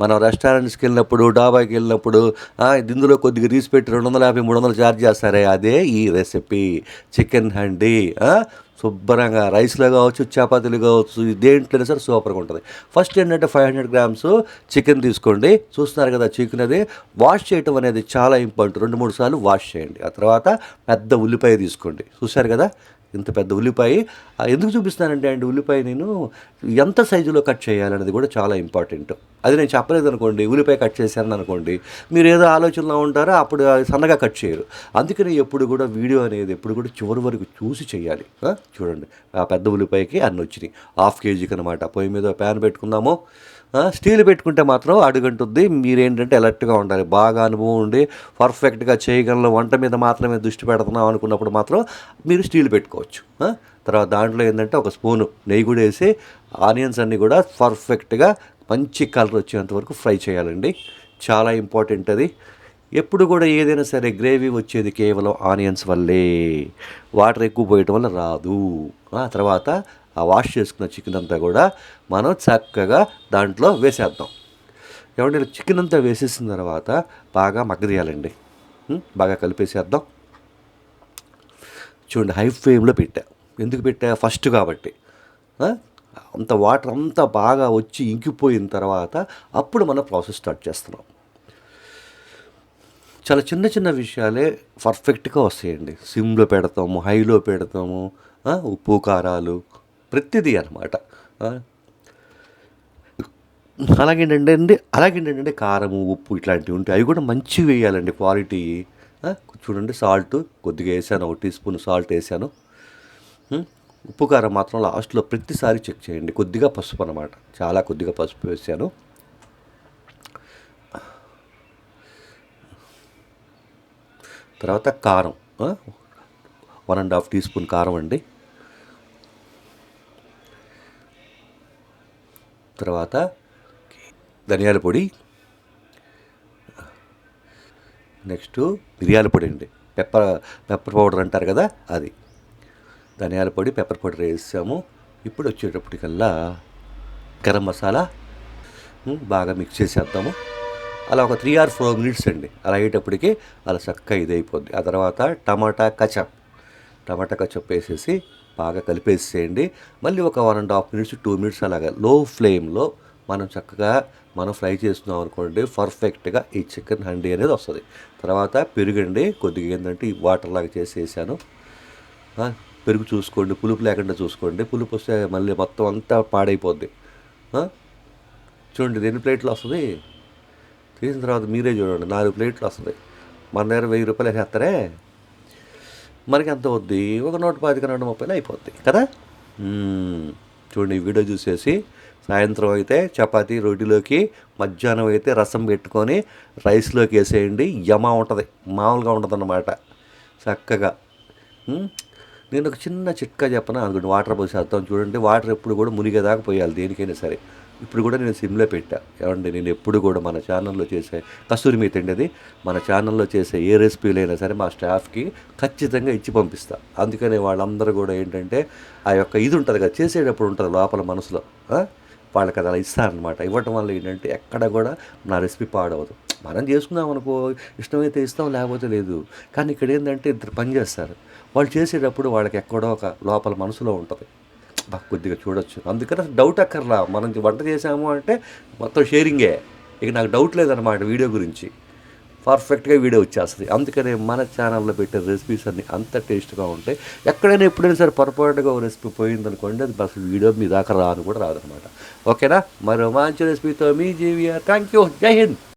మనం రెస్టారెంట్స్కి వెళ్ళినప్పుడు డాబాకి వెళ్ళినప్పుడు ఆ, ఇందులో కొద్దిగా తీసి పెట్టి రెండు వందల యాభై మూడు వందలు ఛార్జ్ చేస్తారే? అదే ఈ రెసిపీ చికెన్ హండీ శుభ్రంగా రైస్లో కావచ్చు చపాతీలు కావచ్చు దేంట్లోనే సరే సూపర్గా ఉంటుంది. ఫస్ట్ ఏంటంటే ఫైవ్ హండ్రెడ్ గ్రామ్స్ చికెన్ తీసుకోండి. చూస్తున్నారు కదా చికెన్ అది. వాష్ చేయటం అనేది చాలా ఇంపార్టెంట్ రెండు మూడు సార్లు వాష్ చేయండి. ఆ తర్వాత పెద్ద ఉల్లిపాయ తీసుకోండి. చూశారు కదా? ఇంత పెద్ద ఉల్లిపాయ. ఎందుకు చూపిస్తున్నానంటే అండి ఉల్లిపాయ నేను ఎంత సైజులో కట్ చేయాలనేది కూడా చాలా ఇంపార్టెంట్. అది నేను చెప్పలేదు అనుకోండి ఉల్లిపాయ కట్ చేశాను అనుకోండి మీరు ఏదో ఆలోచనలో ఉంటారో అప్పుడు అది సన్నగా కట్ చేయరు. అందుకని ఎప్పుడు కూడా వీడియో అనేది ఎప్పుడు కూడా చివరి వరకు చూసి చేయాలి. చూడండి ఆ పెద్ద ఉల్లిపాయకి అన్ని వచ్చినాయి. హాఫ్ కేజీకి అనమాట పొయ్యి మీద ప్యాన్ పెట్టుకుందాము. స్టీల్ పెట్టుకుంటే మాత్రం అడుగంటుంది. మీరేంటంటే అలర్ట్గా ఉండాలి. బాగా అనుభవం ఉండి పర్ఫెక్ట్గా చేయగలను వంట మీద మాత్రమే దృష్టి పెడుతున్నాం అనుకున్నప్పుడు మాత్రం మీరు స్టీల్ పెట్టుకోవచ్చు. తర్వాత దాంట్లో ఏంటంటే ఒక స్పూను నెయ్యి కూడా వేసి ఆనియన్స్ అన్నీ కూడా పర్ఫెక్ట్గా మంచి కలర్ వచ్చేంత వరకు ఫ్రై చేయాలండి. చాలా ఇంపార్టెంట్ అది. ఎప్పుడు కూడా ఏదైనా సరే గ్రేవీ వచ్చేది కేవలం ఆనియన్స్ వల్లే. వాటర్ ఎక్కువ పోయటం వల్ల రాదు. ఆ తర్వాత ఆ వాష్ చేసుకున్న చికెన్ అంతా కూడా మనం చక్కగా దాంట్లో వేసేద్దాం. ఏమంటే చికెన్ అంతా వేసేసిన తర్వాత బాగా మగ్గదీయాలండి బాగా కలిపేసేద్దాం. చూడండి హై ఫ్లేమ్లో పెట్టా. ఎందుకు పెట్టా? ఫస్ట్ కాబట్టి. అంత వాటర్ అంతా బాగా వచ్చి ఇంకిపోయిన తర్వాత అప్పుడు మనం ప్రాసెస్ స్టార్ట్ చేస్తున్నాం. చాలా చిన్న చిన్న విషయాలే పర్ఫెక్ట్గా వస్తాయండి. సిమ్లో పెడతాము హైలో పెడతాము ఉప్పు కారాలు ప్రతిదీ అనమాట అలాగేంటంటే అండి అలాగేంటంటే కారము ఉప్పు ఇట్లాంటివి ఉంటాయి అవి కూడా మంచివి వేయాలండి క్వాలిటీ. చూడండి సాల్ట్ కొద్దిగా వేసాను ఒక టీ స్పూన్ సాల్ట్ వేసాను. ఉప్పు కారం మాత్రం లాస్ట్లో ప్రతిసారి చెక్ చేయండి. కొద్దిగా పసుపు అనమాట చాలా కొద్దిగా పసుపు వేసాను. తర్వాత కారం. One and half teaspoon కారం అండి. తర్వాత ధనియాల పొడి. నెక్స్ట్ మిరియాల పొడి అండి. పెప్పర్ పెప్పర్ పౌడర్ అంటారు కదా అది. ధనియాల పొడి పెప్పర్ పౌడర్ వేసాము. ఇప్పుడు వచ్చేటప్పటికల్లా గరం మసాలా బాగా మిక్స్ చేసేద్దాము. అలా ఒక త్రీ ఆర్ ఫోర్ మినిట్స్ అండి. అలా అయ్యేటప్పటికి అలా చక్కగా ఇది అయిపోద్ది ఆ తర్వాత టమాటా కచప్ టమాటా కచప్ వేసేసి బాగా కలిపేసేయండి. మళ్ళీ ఒక one and half minutes two minutes అలాగా లో ఫ్లేమ్లో మనం చక్కగా మనం ఫ్రై చేస్తున్నాం అనుకోండి పర్ఫెక్ట్గా ఈ చికెన్ హండీ అనేది వస్తుంది. తర్వాత పెరుగండి కొద్దిగా ఏంటంటే ఈ వాటర్ లాగా చేసేసాను. పెరుగు చూసుకోండి పులుపు లేకుండా చూసుకోండి. పులుపు వస్తే మళ్ళీ మొత్తం అంతా పాడైపోద్ది. చూడండి ఎన్ని ప్లేట్లు వస్తుంది? తీసిన తర్వాత మీరే చూడండి నాలుగు ప్లేట్లు వస్తుంది. మన దగ్గర వెయ్యి రూపాయలు వేసేస్తారే మనకి ఎంత అవుద్ది ఒక నూట పాతిక నూట ముప్పైలో అయిపోద్ది. కదా? చూడండి ఈ వీడియో చూసేసి సాయంత్రం అయితే చపాతీ రోటీలోకి మధ్యాహ్నం అయితే రసం పెట్టుకొని రైస్లోకి వేసేయండి. యమా ఉంటుంది. మామూలుగా ఉంటుంది అన్నమాట చక్కగా నేను ఒక చిన్న చిట్కా చెప్పను? అనుకోండి వాటర్ పోసేద్దాం. చూడండి వాటర్ ఎప్పుడు కూడా మునిగేదాకా పోయాలి దేనికైనా సరే. ఇప్పుడు కూడా నేను సిమ్లో పెట్టా. ఏమండి నేను ఎప్పుడు కూడా మన ఛానల్లో చేసే కస్తూరి మీ అండి మన ఛానల్లో చేసే ఏ రెసిపీలైనా సరే మా స్టాఫ్కి ఖచ్చితంగా ఇచ్చి పంపిస్తా. అందుకనే వాళ్ళందరూ కూడా ఏంటంటే ఆ యొక్క ఇది ఉంటుంది కదా చేసేటప్పుడు ఉంటుంది లోపల మనసులో. వాళ్ళకి అది అలా ఇస్తారనమాట ఇవ్వటం వల్ల ఏంటంటే ఎక్కడ కూడా నా రెసిపీ పాడవదు. మనం చేసుకుందాం అనుకో ఇష్టమైతే ఇస్తాం లేకపోతే లేదు. కానీ ఇక్కడ ఏంటంటే ఇద్దరు పని చేస్తారు. వాళ్ళు చేసేటప్పుడు వాళ్ళకి ఎక్కడో ఒక లోపల మనసులో ఉంటుంది. కొద్దిగా చూడొచ్చు. అందుకని డౌట్ అక్కర్లా. మనం వంట చేసాము అంటే మొత్తం షేరింగే ఇక నాకు డౌట్ లేదనమాట వీడియో గురించి. పర్ఫెక్ట్గా వీడియో వచ్చేస్తుంది. అందుకనే మన ఛానల్లో పెట్టే రెసిపీస్ అన్ని అంత టేస్ట్గా ఉంటాయి ఎక్కడైనా ఎప్పుడైనా సరే పొరపాటుగా ఒక రెసిపీ పోయిందనుకోండి అది అసలు వీడియో మీ దాకా రాను కూడా రాదనమాట ఓకేనా? మరో మంచి రెసిపీతో మీ జీవియర్ థ్యాంక్ యూ జై హింద్.